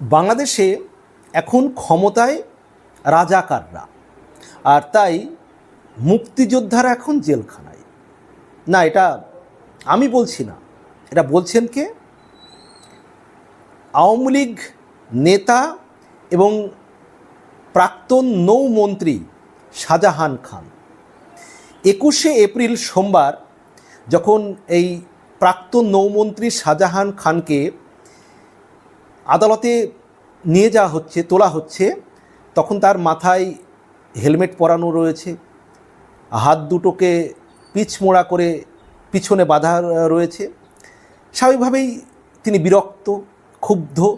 বাংলাদেশে এখন ক্ষমতায় রাজাকাররা। আর তাই মুক্তিযোদ্ধারা এখন জেলখানায়। না, এটা আমি বলছি না। এটা বলছেন কে? আওয়ামী লীগ নেতা এবং প্রাক্তন নৌমন্ত্রী শাহজাহান খান। একুশে এপ্রিল সোমবার যখন এই প্রাক্তন নৌমন্ত্রী শাহজাহান খানকে আদালতে নিয়ে যাওয়া হচ্ছে, তোলা হচ্ছে, তখন তার মাথায় হেলমেট পরানো রয়েছে, হাত দুটোকে পিছমোড়া করে পিছনে বাঁধা রয়েছে। স্বাভাবিকভাবেই তিনি বিরক্ত, ক্ষুব্ধ।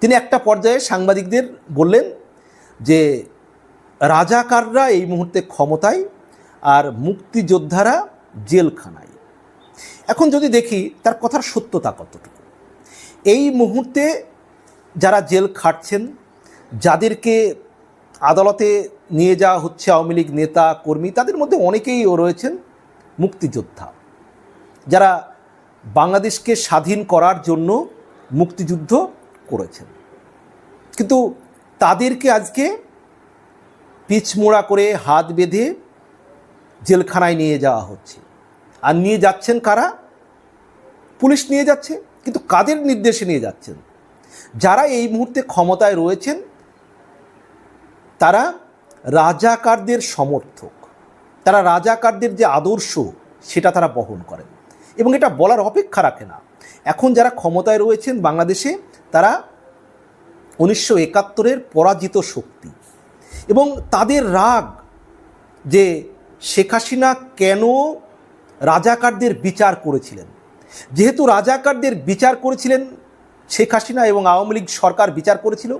তিনি একটা পর্যায়ে সাংবাদিকদের বললেন যে, রাজাকাররা এই মুহূর্তে ক্ষমতায় আর মুক্তিযোদ্ধারা জেলখানায়। এখন যদি দেখি, তার কথার সত্যতা কতটুকু? এই মুহূর্তে যারা জেল খাটছেন, যাদেরকে আদালতে নিয়ে যাওয়া হচ্ছে আওয়ামী লীগ নেতা, কর্মী, তাদের মধ্যে অনেকেই ও রয়েছেন মুক্তিযোদ্ধা। যারা বাংলাদেশকে স্বাধীন করার জন্য মুক্তিযুদ্ধ করেছেন। কিন্তু তাদেরকে আজকে পিছমোড়া করে হাত বেঁধে জেলখানায় নিয়ে যাওয়া হচ্ছে। আর নিয়ে যাচ্ছেন কারা? পুলিশ নিয়ে যাচ্ছে। কিন্তু কাদের নির্দেশে নিয়ে যাচ্ছেন? যারা এই মুহূর্তে ক্ষমতায় রয়েছেন, তারা রাজাকারদের সমর্থক। তারা রাজাকারদের যে আদর্শ, সেটা তারা বহন করেন। এবং এটা বলার অপেক্ষা রাখে না। এখন যারা ক্ষমতায় রয়েছেন বাংলাদেশে, তারা উনিশশো একাত্তরের পরাজিত শক্তি। এবং তাদের রাগ যে শেখ হাসিনা কেন রাজাকারদের বিচার করেছিলেন? যেহেতু রাজাকারদের বিচার করেছিলেন শেখ হাসিনা এবং আওয়ামী লীগ সরকার বিচার করেছিল,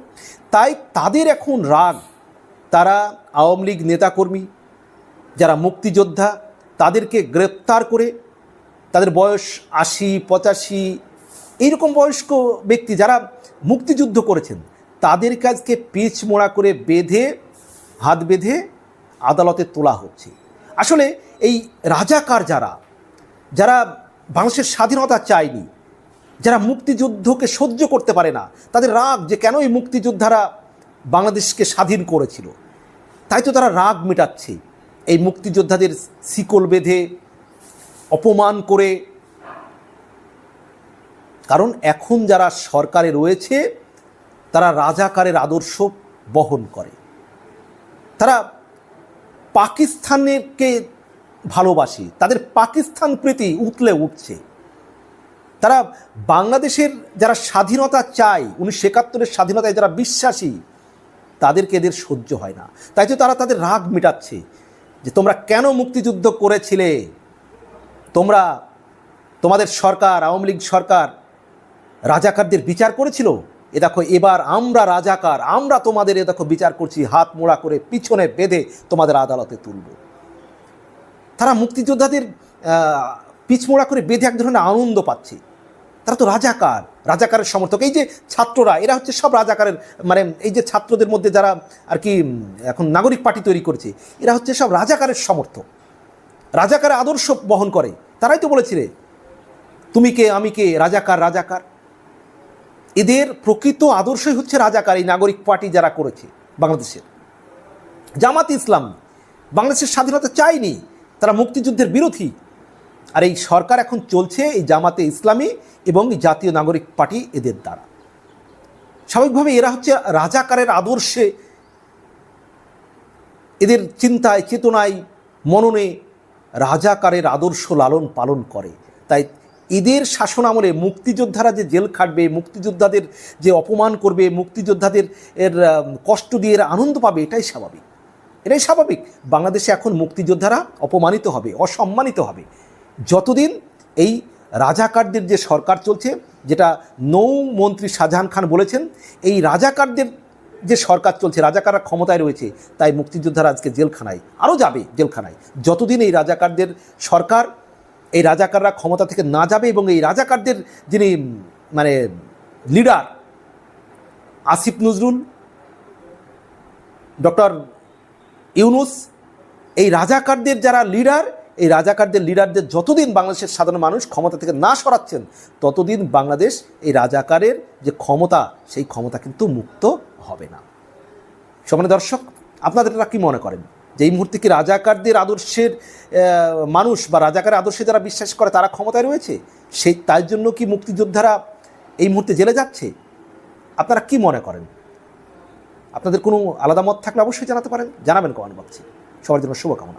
তাই তাদের এখন রাগ। তারা আওয়ামী লীগ নেতাকর্মী, যারা মুক্তিযোদ্ধা, তাদেরকে গ্রেপ্তার করে তাদের বয়স আশি, পঁচাশি, এইরকম বয়স্ক ব্যক্তি যারা মুক্তিযুদ্ধ করেছেন, তাদের কাজকে পিচ মোড়া করে বেঁধে, হাত বেঁধে আদালতে তোলা হচ্ছে। আসলে এই রাজাকার যারা যারা বাংলাদেশের স্বাধীনতা চায়নি। যারা মুক্তিযুদ্ধকে সহ্য করতে পারে না, তাদের রাগ যে কেন এই মুক্তিযোদ্ধারা বাংলাদেশকে স্বাধীন করেছিল। তাই তো তারা রাগ মেটাচ্ছে। এই মুক্তিযোদ্ধাদের শিকল বেঁধে, অপমান করে। কারণ এখন যারা সরকারে রয়েছে, তারা রাজাকারের আদর্শ বহন করে। তারা পাকিস্তানেরকে ভালোবাসে। তাদের পাকিস্তান প্রীতি উতলে উঠছে। তারা বাংলাদেশের যারা স্বাধীনতা চায়, উনিশশো একাত্তরের স্বাধীনতায় যারা বিশ্বাসী, তাদেরকে এদের সহ্য হয় না। তাই তো তারা তাদের রাগ মেটাচ্ছে যে তোমরা কেন মুক্তিযুদ্ধ করেছিলে? তোমরা, তোমাদের সরকার, আওয়ামী লীগ সরকার রাজাকারদের বিচার করেছিল? এ দেখো, এবার আমরা রাজাকার, আমরা তোমাদের এ দেখো বিচার করছি, হাত মোড়া করে পিছনে বেঁধে তোমাদের আদালতে তুলব। তারা মুক্তিযোদ্ধাদের পিছমোড়া করে বেঁধে এক ধরনের আনন্দ পাচ্ছে। তারা তো রাজাকার, রাজাকারের সমর্থক। এই যে ছাত্ররা, এরা হচ্ছে সব রাজাকারের মানে এই যে ছাত্রদের মধ্যে যারা আর কি এখন নাগরিক পার্টি তৈরি করেছে, এরা হচ্ছে সব রাজাকারের সমর্থক। রাজাকারের আদর্শ বহন করে। তারাই তো বলেছিলে তুমি কে, আমি কে? রাজাকার রাজাকার? এদের প্রকৃত আদর্শই হচ্ছে রাজাকার, এই নাগরিক পার্টি যারা করেছে বাংলাদেশের। জামাত ইসলাম বাংলাদেশের স্বাধীনতা চায়নি। তারা মুক্তিযুদ্ধের বিরোধী। আর এই সরকার এখন চলছে এই জামাতে ইসলামী এবং জাতীয় নাগরিক পার্টি এদের দ্বারা। স্বাভাবিকভাবে এরা হচ্ছে রাজাকারের আদর্শে এদের চিন্তায়, চেতনায়, মননে রাজাকারের আদর্শ লালন পালন করে। তাই এদের শাসন আমলে মুক্তিযোদ্ধারা যে জেল খাটবে, মুক্তিযোদ্ধাদের যে অপমান করবে, মুক্তিযোদ্ধাদের এর কষ্ট দিয়ে এরা আনন্দ পাবে, এটাই স্বাভাবিক। এটাই স্বাভাবিক। বাংলাদেশে এখন মুক্তিযোদ্ধারা অপমানিত হবে, অসম্মানিত হবে। যতদিন এই রাজাকারদের যে সরকার চলছে, যেটা নৌমন্ত্রী শাহজাহান খান বলেছেন, এই রাজাকারদের যে সরকার চলছে, রাজাকাররা ক্ষমতায় রয়েছে, তাই মুক্তিযোদ্ধারা আজকে জেলখানায়, আরও যাবে জেলখানায়। যতদিন এই রাজাকারদের সরকার, এই রাজাকাররা ক্ষমতা থেকে না যাবে এবং এই রাজাকারদের যিনি মানে লিডার, আসিফ নজরুল, ডক্টর ইউনুস, এই রাজাকারদের যারা লিডার এই রাজাকারদের লিডারদের যতদিন বাংলাদেশের সাধারণ মানুষ ক্ষমতা থেকে না সরাচ্ছেন, ততদিন বাংলাদেশ এই রাজাকারের যে ক্ষমতা, সেই ক্ষমতা কিন্তু মুক্ত হবে না। সমানে দর্শক আপনারা কী মনে করেন? যে এই মুহূর্তে কি রাজাকারদের আদর্শের মানুষ বা রাজাকারের আদর্শে যারা বিশ্বাস করে, তারা ক্ষমতায় রয়েছে? সেই তার জন্য কি মুক্তিযোদ্ধারা এই মুহূর্তে জেলে যাচ্ছে? আপনারা কি মনে করেন? আপনাদের কোনো আলাদা মত থাকলে অবশ্যই জানাতে পারেন। জানাবেন কমেন্ট বক্সে। সবার জন্য শুভকামনা।